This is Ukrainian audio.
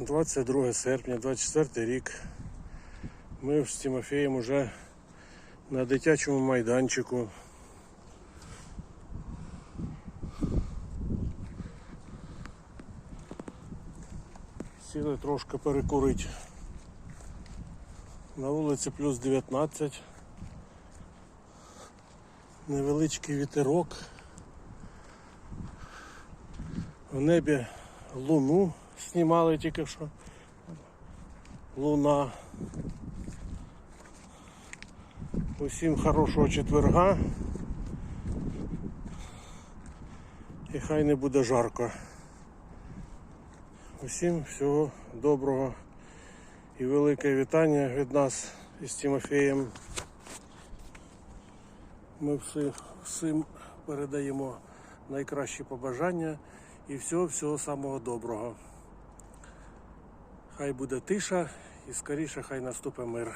22 серпня, 24 рік. Ми з Тимофієм уже на дитячому майданчику. Сіли трошки перекурити. На вулиці плюс 19. Невеличкий вітерок. В небі луну знімали тільки що. Луна. Усім хорошого четверга. І хай не буде жарко. Усім всього доброго і велике вітання від нас із Тимофієм. Ми всі, всім передаємо найкращі побажання і всього-всього самого доброго. Хай буде тиша і скоріше хай наступить мир.